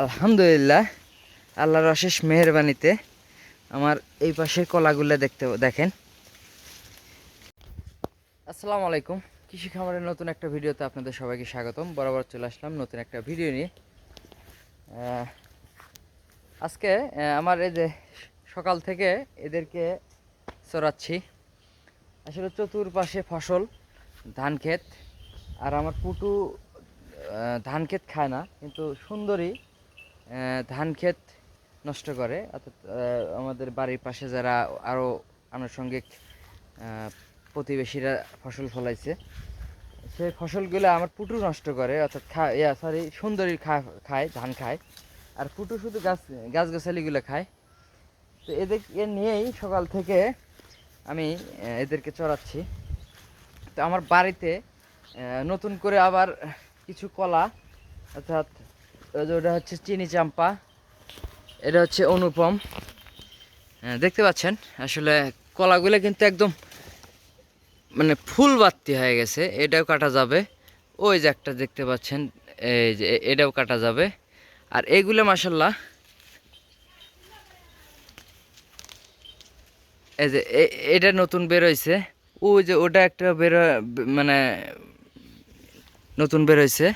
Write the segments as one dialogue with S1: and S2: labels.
S1: আলহামদুলিল্লাহ, আল্লাহর অশেষ মেহরবানিতে আমার এই পাশের কলাগুলো দেখতে দেখেন। আসসালামু আলাইকুম, কৃষি খামারের নতুন একটা ভিডিওতে আপনাদের সবাইকে স্বাগতম। বরাবর চলে আসলাম নতুন একটা ভিডিও নিয়ে। আজকে আমার এই যে সকাল থেকে এদেরকে চড়াচ্ছি। আসলে চতুর্পাশে ফসল, ধান ক্ষেত, আর আমার পুটু ধান ক্ষেত খায় না, কিন্তু সুন্দরী ধান ক্ষেত নষ্ট করে, অর্থাৎ আমাদের বাড়ির পাশে যারা আরও আনুষঙ্গিক প্রতিবেশীরা ফসল ফলাইছে, সেই ফসলগুলো আমার পুটু নষ্ট করে, অর্থাৎ খা, ইয়া সরি সুন্দরী খা, খায়, ধান খায়, আর পুটু শুধু গাছ, গাছগাছালিগুলো খায়। তো এদের, এ নিয়েই সকাল থেকে আমি এদেরকে চড়াচ্ছি। তো আমার বাড়িতে নতুন করে আবার কিছু কলা, অর্থাৎ ওটা হচ্ছে চিনি চাম্পা। এটা হচ্ছে অনুপম। আহ, দেখতে পাচ্ছেন? আসলে কলাগুলো কিন্তু একদম মানে ফুল বাত্তি হয়ে গেছে এটাও কাটা যাবে। ওই যে একটা দেখতে পাচ্ছেন এই যে এটাও কাটা যাবে। আর এইগুলো মাসাল্লাহ এই যে এটা নতুন বেরোইছে ওই যে ওটা একটা বেরো মানে নতুন বেরোইছে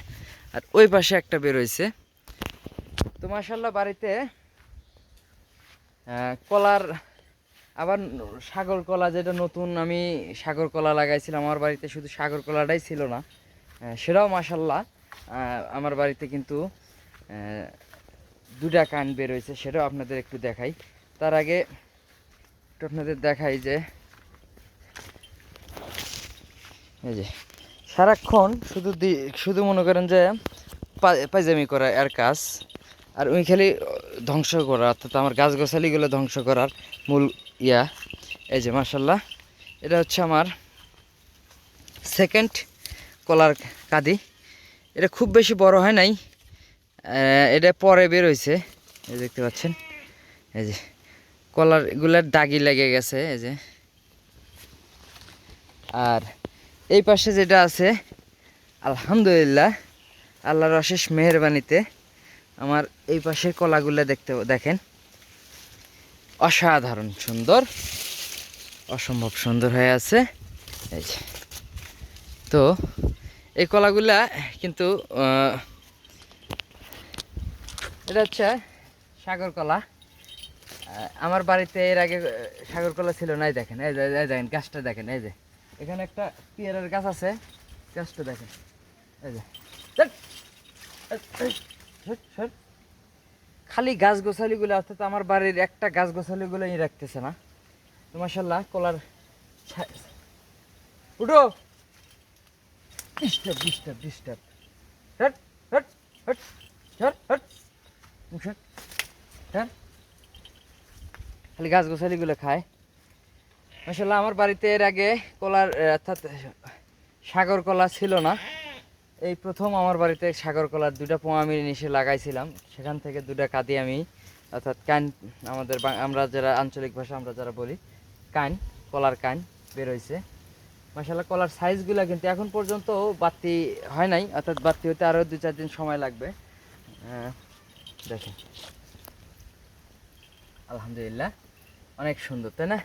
S1: আর ওই পাশে একটা বেরোইছে তো মাসাল্লাহ বাড়িতে কলার, আবার সাগর কলা যেটা নতুন, আমি সাগর কলা লাগাইছিলাম। আমার বাড়িতে শুধু সাগর কলাটাই ছিল না সেটাও মাসাল্লাহ আমার বাড়িতে কিন্তু দুটা কান বেরোইছে সেটাও আপনাদের একটু দেখাই। তার আগে একটু আপনাদের দেখাই যে, এই যে, সারাক্ষণ শুধু শুধু মনে করেন যে পা- পায়জামি করা এর কাজ। আর ওই খালি ধ্বংস করা অর্থাৎ আমার গাছ গাছালিগুলো ধ্বংস করার মূল ইয়া। এই যে মার্শাল্লাহ এটা হচ্ছে আমার সেকেন্ড কলার কাদি। এটা খুব বেশি বড় হয় নাই। এটা পরে বের হয়েছে এই দেখতে পাচ্ছেন? এই যে, কলার এগুলার দাগি লেগে গেছে, এই যে। আর এই পাশে যেটা আছে, আলহামদুলিল্লাহ, আল্লাহর অশেষ মেহরবানিতে আমার এই পাশের কলাগুলো দেখতে, দেখেন। অসাধারণ সুন্দর। অসম্ভব সুন্দর হয়ে আছে। এই যে। তো, এই কলাগুলা কিন্তু এটা হচ্ছে সাগর কলা। আমার বাড়িতে এর আগে সাগর কলা ছিল না, এই দেখেন, এই যে দেখেন গাছটা দেখেন, এই যে। এখানে একটা পেয়ারের গাছ আছে, গাছটা দেখেন, এই যে। খালি গাছ গোছালিগুলো অর্থাৎ আমার বাড়ির একটা গাছ গোছালিগুলো ই রাখতেছে না। মাসাল্লাহ কলার উঠো। Disturb disturb disturb. হট হট হট হট খালি গাছ গোছালিগুলো খায়। মাসাল্লাহ আমার বাড়িতে এর আগে কলার, অর্থাৎ সাগর কলা ছিল না। এই প্রথম আমার বাড়িতে সাগর কলার দুটা পোয়া আমি নিচে লাগাইছিলাম। সেখান থেকে দুটা কাঁদি আমি, অর্থাৎ কান আমাদের আমরা যারা আঞ্চলিক ভাষা, আমরা যারা বলি, কান, কলার কান বেরোইছে মাসাল্লাহ কলার সাইজগুলো কিন্তু এখন পর্যন্ত বাড়তি হয় নাই, অর্থাৎ বাড়তি হতে আরও দু চার দিন সময় লাগবে। দেখেন। আলহামদুলিল্লাহ, অনেক সুন্দর, তাই না?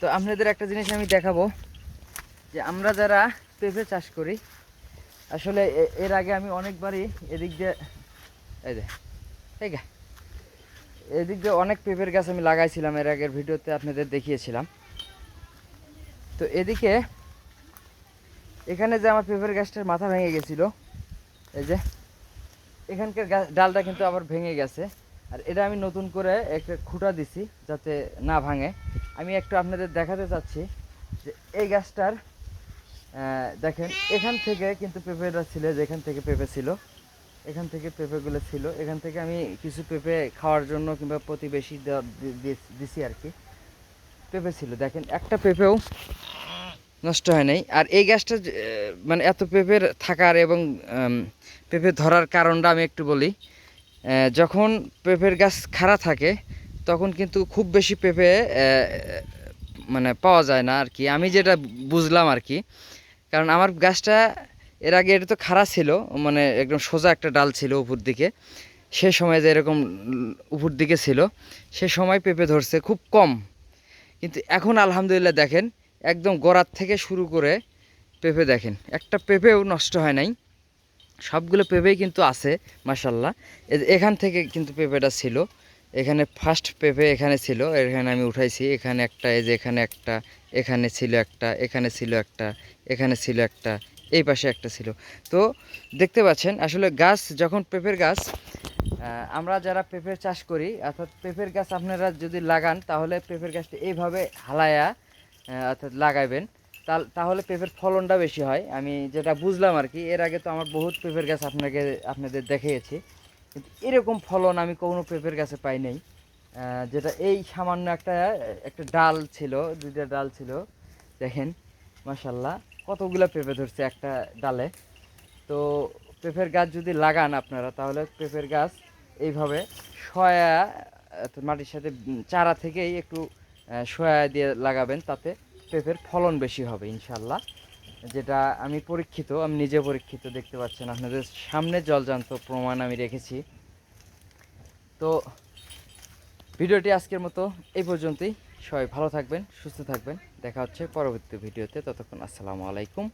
S1: তো আপনাদের একটা জিনিস আমি দেখাবো, যে আমরা যারা পেঁপে চাষ করি আসলে এর আগে আমি অনেকবারই এদিক দিয়ে, এই যে, এই গা, এদিক দিয়ে অনেক পেঁপের গাছ আমি লাগাইছিলাম এর আগের ভিডিওতে আপনাদের দেখিয়েছিলাম। তো এদিকে এখানে যে আমার পেঁপের গাছটার মাথা ভেঙে গেছিল, এই যে, এখানকার ডালটা কিন্তু আবার ভেঙে গেছে। আর এটা আমি নতুন করে একটা খুঁটা দিছি যাতে না ভাঙে। আমি একটু আপনাদের দেখাতে চাচ্ছি যে এই গাছটার দেখেন এখান থেকে কিন্তু পেঁপেটা ছিল যেখান থেকে পেঁপে ছিল এখান থেকে পেঁপেগুলো ছিল। এখান থেকে আমি কিছু পেঁপে খাওয়ার জন্য কিংবা প্রতিবেশী দিছি আর কি। পেঁপে ছিল দেখেন একটা পেঁপেও নষ্ট হয় নাই। আর এই আহ, মানে এত পেঁপের থাকার এবং পেঁপে ধরার কারণটা আমি একটু বলি। যখন পেঁপের গাছ খাড়া থাকে তখন কিন্তু খুব বেশি পেঁপে মানে পাওয়া যায় না আর কি। আমি যেটা বুঝলাম আর কি কারণ আমার গাছটা এর আগে এটা তো খাড়া ছিল মানে একদম সোজা একটা ডাল ছিল উপর দিকে। সে সময় যে এরকম উপর দিকে ছিল, সে সময় পেঁপে ধরছে খুব কম। কিন্তু এখন আলহামদুলিল্লাহ দেখেন, একদম গোড়ার থেকে শুরু করে পেঁপে দেখেন, একটা পেঁপেও নষ্ট হয় নাই। সবগুলো পেঁপেই কিন্তু আছে মাসাল্লাহ এখান থেকে কিন্তু পেঁপেটা ছিল। এখানে ফার্স্ট পেঁপে এখানে ছিল, এখানে আমি উঠাইছি, এখানে একটা, এই যে এখানে একটা, এখানে ছিল একটা, এখানে ছিল একটা, এখানে ছিল একটা, এই পাশে একটা ছিল। তো দেখতে পাচ্ছেন, আসলে গাছ, যখন পেঁপের গাছ আমরা যারা পেঁপের চাষ করি, অর্থাৎ পেঁপের গাছ আপনারা যদি লাগান, তাহলে পেঁপের গাছটা এইভাবে হালায়া অর্থাৎ লাগাইবেন। তাহলে পেঁপের ফলনটা বেশি হয়। আমি যেটা বুঝলাম আর কি, এর আগে তো আমার বহুত পেঁপের গাছ আপনাকে, আপনাদের দেখিয়েছি। কিন্তু এরকম ফলন আমি কোনো পেঁপের গাছে পাই নাই। যেটা এই সামান্য একটা একটা ডাল ছিল, দুইটা ডাল ছিল, দেখেন মাসাল্লাহ কতগুলো পেঁপে ধরছে একটা ডালে। তো পেঁপের গাছ যদি লাগান আপনারা, তাহলে পেঁপের গাছ এইভাবে সয়া মাটির সাথে চারা থেকেই একটু সয়া দিয়ে লাগাবেন, তাতে পেঁপের ফলন বেশি হবে ইনশাল্লাহ যেটা আমি পরীক্ষিত, আমি নিজে পরীক্ষিত, দেখতে পাচ্ছেন আপনাদের সামনে জলজান্ত প্রমাণ আমি রেখেছি। তো ভিডিওটি আজকের মতো এই পর্যন্তই। সবাই ভালো থাকবেন, সুস্থ থাকবেন। দেখা হচ্ছে পরবর্তী ভিডিওতে। ততক্ষণ আসসালামু আলাইকুম।